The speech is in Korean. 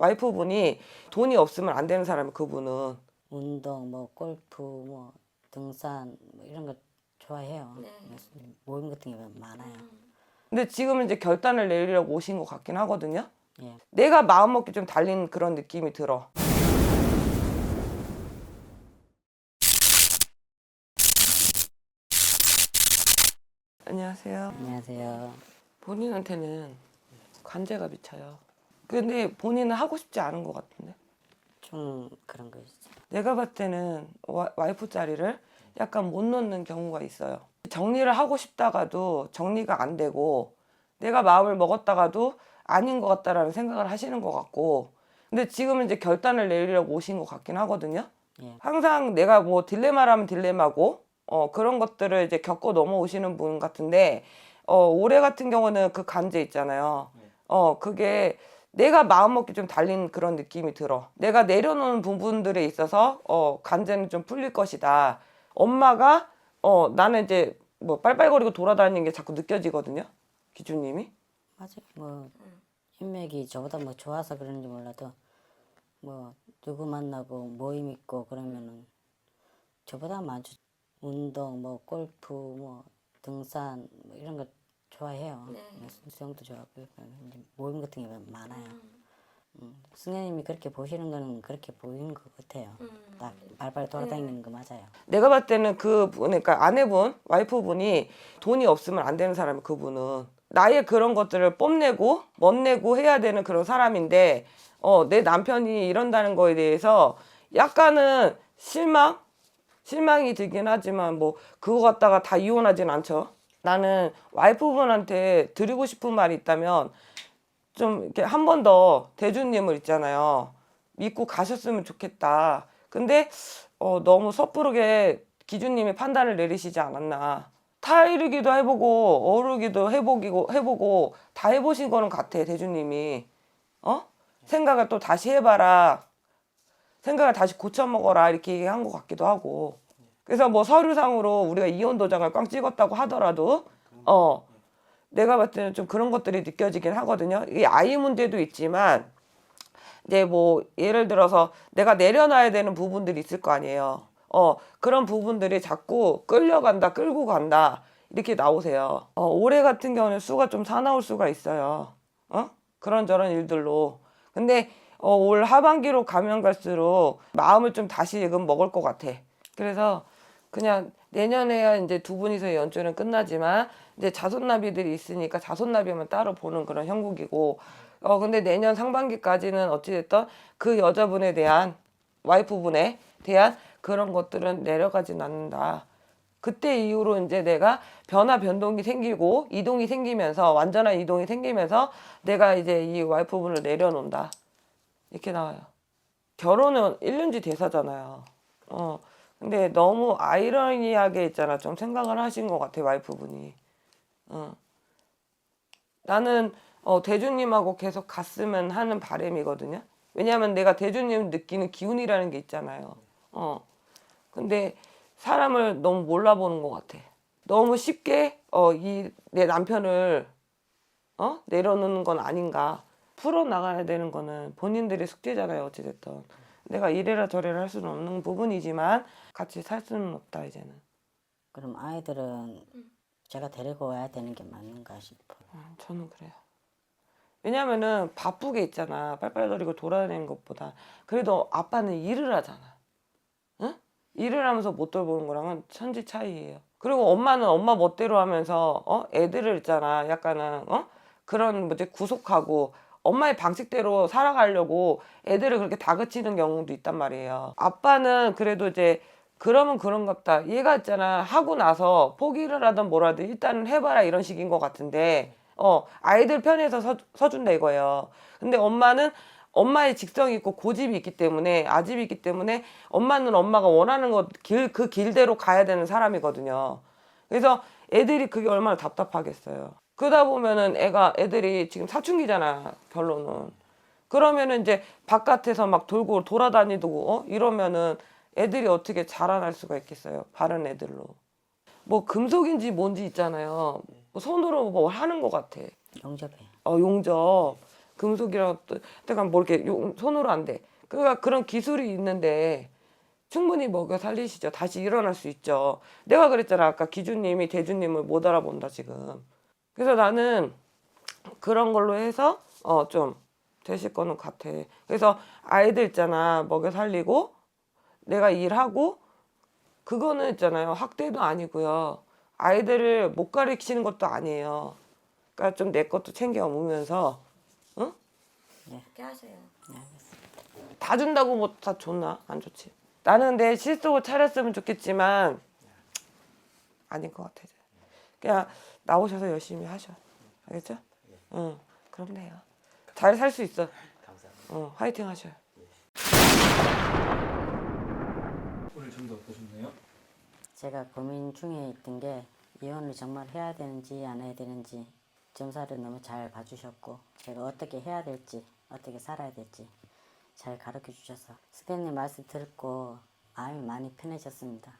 와이프분이 돈이 없으면 안 되는 사람이 그분은 운동, 뭐 골프, 뭐 등산 뭐 이런 거 좋아해요. 그래서 모임 같은 게 많아요. 근데 지금은 이제 결단을 내리려고 오신 것 같긴 하거든요. 예. 내가 마음먹기 좀 달린 그런 느낌이 들어. 안녕하세요. 안녕하세요. 본인한테는 관제가 미쳐요. 근데 본인은 하고 싶지 않은 것 같은데. 좀 그런 거 있죠. 내가 봤을 때는 와, 와이프 자리를 약간 못 놓는 경우가 있어요. 정리를 하고 싶다가도 정리가 안 되고 내가 마음을 먹었다가도 아닌 것 같다라는 생각을 하시는 것 같고 근데 지금은 이제 결단을 내리려고 오신 것 같긴 하거든요. 예. 항상 내가 뭐 딜레마라면 딜레마고 어 그런 것들을 이제 겪어 넘어오시는 분 같은데 어 올해 같은 경우는 그 간제 있잖아요. 어 그게 내가 마음먹기 좀 달린 그런 느낌이 들어. 내가 내려놓은 부분들에 있어서 어 간제는 좀 풀릴 것이다. 엄마가 어 나는 이제 뭐 빨빨거리고 돌아다니는 게 자꾸 느껴지거든요. 기준님이. 맞아요. 뭐 인맥이 저보다 뭐 좋아서 그런지 몰라도 뭐 누구 만나고 모임 있고 그러면은 저보다 많죠. 운동, 뭐 골프, 뭐 등산 뭐 이런 거 좋아해요. 그래서 수영도 좋아하고 이제 모임 같은 게 많아요. 음, 승현님이 그렇게 보시는 거는 그렇게 보이는 것 같아요. 딱 발발 돌아다니는 거 맞아요. 내가 봤을 때는 그 분, 그러니까 아내분, 와이프분이 돈이 없으면 안 되는 사람이 그분은 나의 그런 것들을 뽐내고 멋내고 해야 되는 그런 사람인데 어, 내 남편이 이런다는 거에 대해서 약간은 실망? 실망이 들긴 하지만 뭐 그거 갖다가 다 이혼하진 않죠. 나는 와이프분한테 드리고 싶은 말이 있다면 좀 이렇게 한 번 더 대주님을 있잖아요. 믿고 가셨으면 좋겠다. 근데 어, 너무 섣부르게 기준님이 판단을 내리시지 않았나. 타이르기도 해보고 어르기도 해보기고 해보고 다 해보신 거는 같아 대주님이. 어? 생각을 또 다시 해봐라. 생각을 다시 고쳐 먹어라 이렇게 얘기한 것 같기도 하고. 그래서 뭐 서류상으로 우리가 이혼 도장을 꽝 찍었다고 하더라도 어 내가 봤을 때는 좀 그런 것들이 느껴지긴 하거든요. 이 아이 문제도 있지만 이제 뭐 예를 들어서 내가 내려놔야 되는 부분들이 있을 거 아니에요. 어 그런 부분들이 자꾸 끌려간다, 끌고 간다 이렇게 나오세요. 어 올해 같은 경우는 수가 좀 사나울 수가 있어요. 어 그런저런 일들로. 근데 어, 올 하반기로 가면 갈수록 마음을 좀 다시 지금 먹을 것 같아. 그래서 그냥 내년에야 이제 두 분이서의 연주는 끝나지만 이제 자손나비들이 있으니까 자손나비만 따로 보는 그런 형국이고 어 근데 내년 상반기까지는 어찌됐든 그 여자분에 대한 와이프분에 대한 그런 것들은 내려가진 않는다. 그때 이후로 이제 내가 변화 변동이 생기고 이동이 생기면서 완전한 이동이 생기면서 내가 이제 이 와이프분을 내려놓는다. 이렇게 나와요. 결혼은 1년지 대사잖아요. 어. 근데 너무 아이러니하게 있잖아. 좀 생각을 하신 것 같아, 와이프분이. 어. 나는 어, 대주님하고 계속 갔으면 하는 바람이거든요. 왜냐하면 내가 대주님 느끼는 기운이라는 게 있잖아요. 어. 근데 사람을 너무 몰라보는 것 같아. 너무 쉽게 어, 이 내 남편을 어? 내려놓는 건 아닌가. 풀어 나가야 되는 거는 본인들의 숙제잖아요. 어찌됐든. 내가 이래라 저래라 할 수는 없는 부분이지만 같이 살 수는 없다 이제는. 그럼 아이들은 제가 데리고 와야 되는 게 맞는가 싶어요. 아, 저는 그래요. 왜냐면은 바쁘게 있잖아. 빨빨거리고 돌아다니는 것보다. 그래도 아빠는 일을 하잖아. 응? 일을 하면서 못 돌보는 거랑은 천지 차이예요. 그리고 엄마는 엄마 멋대로 하면서 어? 애들을 있잖아. 약간은 어? 그런 뭐지 구속하고 엄마의 방식대로 살아가려고 애들을 그렇게 다그치는 경우도 있단 말이에요. 아빠는 그래도 이제 그러면 그런갑다. 얘가 있잖아 하고 나서 포기를 하든 뭐라든 일단은 해봐라 이런 식인 것 같은데 어 아이들 편에서 서, 서준다 이거예요. 근데 엄마는 엄마의 직성이 있고 고집이 있기 때문에 아집이 있기 때문에 엄마는 엄마가 원하는 것길 그 길대로 가야 되는 사람이거든요. 그래서 애들이 그게 얼마나 답답하겠어요. 그러다 보면은 애가 애들이 지금 사춘기잖아 결론은. 그러면은 이제 바깥에서 막 돌고 돌아다니고 어? 이러면은 애들이 어떻게 자라날 수가 있겠어요 바른 애들로. 뭐 금속인지 뭔지 있잖아요. 뭐 손으로 뭐 하는 것 같아. 용접해요. 어, 용접. 금속이라고 하여간 뭐 이렇게 용- 손으로 안 돼. 그러니까 그런 기술이 있는데 충분히 먹여 살리시죠. 다시 일어날 수 있죠. 내가 그랬잖아. 아까 기주님이 대주님을 못 알아본다 지금. 그래서 나는 그런 걸로 해서 어 좀 되실 거는 같아. 그래서 아이들 있잖아. 먹여 살리고 내가 일하고 그거는 있잖아요. 학대도 아니고요. 아이들을 못 가르치는 것도 아니에요. 그러니까 좀 내 것도 챙겨 오면서 그렇게 하세요. 다 준다고 뭐다 좋나? 안 좋지. 나는 내 실속을 차렸으면 좋겠지만 아닌 것 같아. 그냥 나오셔서 열심히 하셔. 알겠죠? 응. 그럼 돼요. 잘 살 수 있어. 감사합니다. 어, 화이팅 하셔요. 오늘 좀더 어떠셨나요? 제가 고민 중에 있던 게 이혼을 정말 해야 되는지 안 해야 되는지 점사를 너무 잘 봐주셨고 제가 어떻게 해야 될지 어떻게 살아야 될지 잘 가르쳐 주셔서 스페님 말씀 듣고 마음이 많이 편해졌습니다.